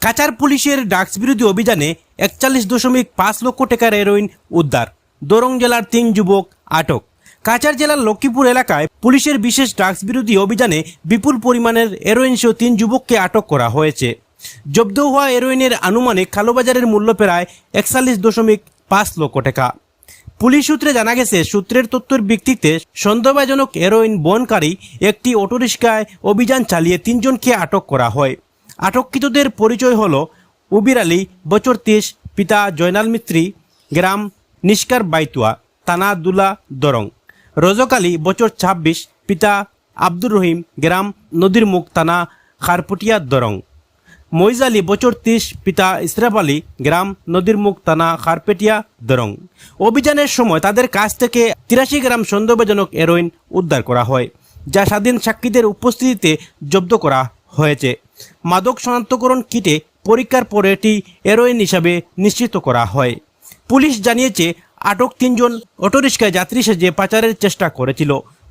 কাচার পুলিশের ড্রাগস বিরোধী অভিযানে একচল্লিশ দশমিক পাঁচ লক্ষ টাকার হেরোইন উদ্ধার। দরং জেলার তিন যুবক আটক। কাচার জেলার লক্ষ্মীপুর এলাকায় পুলিশের বিশেষ ড্রাগস বিরোধী অভিযানে বিপুল পরিমাণের হেরোইন সহ তিন যুবককে আটক করা হয়েছে। জব্দ হওয়া হেরোইনের আনুমানিক কালোবাজারের মূল্য প্রায় একচল্লিশ দশমিক পাঁচ লক্ষ টাকা। পুলিশ সূত্রে জানা গেছে, সূত্রের তথ্যের ভিত্তিতে সন্দেহজনক হেরোইন বনকারী একটি অটোরিক্সায় অভিযান চালিয়ে তিনজনকে আটক করা হয়। আটককৃতদের পরিচয় হল উবির আলী, বছর তেইশ পিতা জয়নাল মিস্ত্রি গ্রাম নিষ্কার বাইতুয়া তানা দুলা দরং। রজক আলী, বছর ছাব্বিশ, পিতা আব্দুর রহিম, গ্রাম নদীর মুখ, থানা খারপুটিয়া দরং। মইজ আলী, বছর তিরিশ, পিতা ইসরাফ আলী, গ্রাম নদীর মুখ, থানা খারপেটিয়া দরং। অভিযানের সময় তাদের কাছ থেকে তিরাশি গ্রাম সন্দেহজনক হেরোইন উদ্ধার করা হয়, যা স্বাধীন সাক্ষীদের উপস্থিতিতে জব্দ করা হয়েছে। মাদক শনাক্তকরণ কিটে পরীক্ষার পরে এটি হেরোইন হিসাবে নিশ্চিত করা হয়। পুলিশ জানিয়েছে, আটক তিনজন অটোরিক্সায় যাত্রী সেজে পাচারের চেষ্টা করেছিল।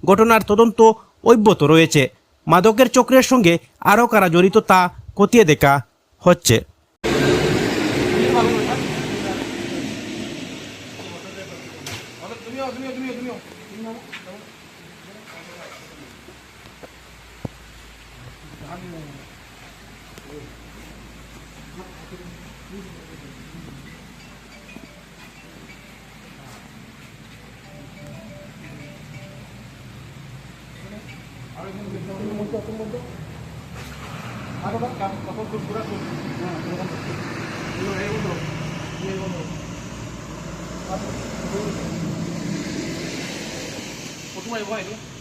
ঘটনার তদন্ত অব্যাহত রয়েছে। মাদকের চক্রের সঙ্গে আরও কারা জড়িত তা খতিয়ে দেখা হচ্ছে। Tunggu, tunggu, tunggu. Ano ba? Kapag kurkura ko. Ah, kurkura ko. Ulo, eh, ulo. Eh, ulo. Pasok. Pasok. Pasok. Pasok. Pasok. Pasok. Pasok.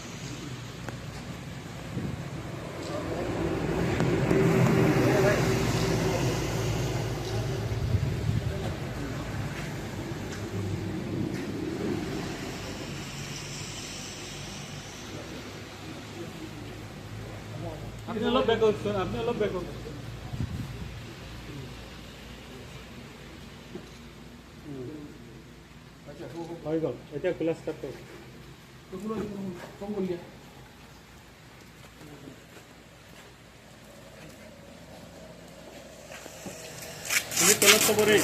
আপনি অলপ বেক হওক হৈ গ'ল এতিয়া খোলা ষ্টাৰ্ট কৰক তুমি দেই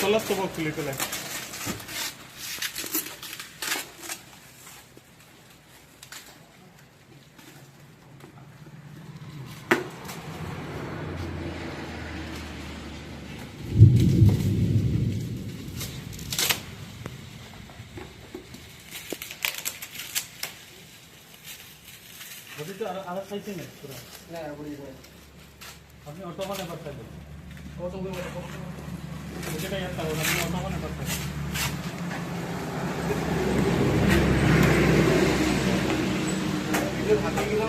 তলত থ'ব খুলি পেলাই বডিটো আৰু আৰু চাইছে নে পুৰা আপনি অটোখন এবাৰ চাই দিয়ক গোটেইটা ইয়াত চাব আপুনি অটোখন এবাৰ চাই দিয়ক আপোনাক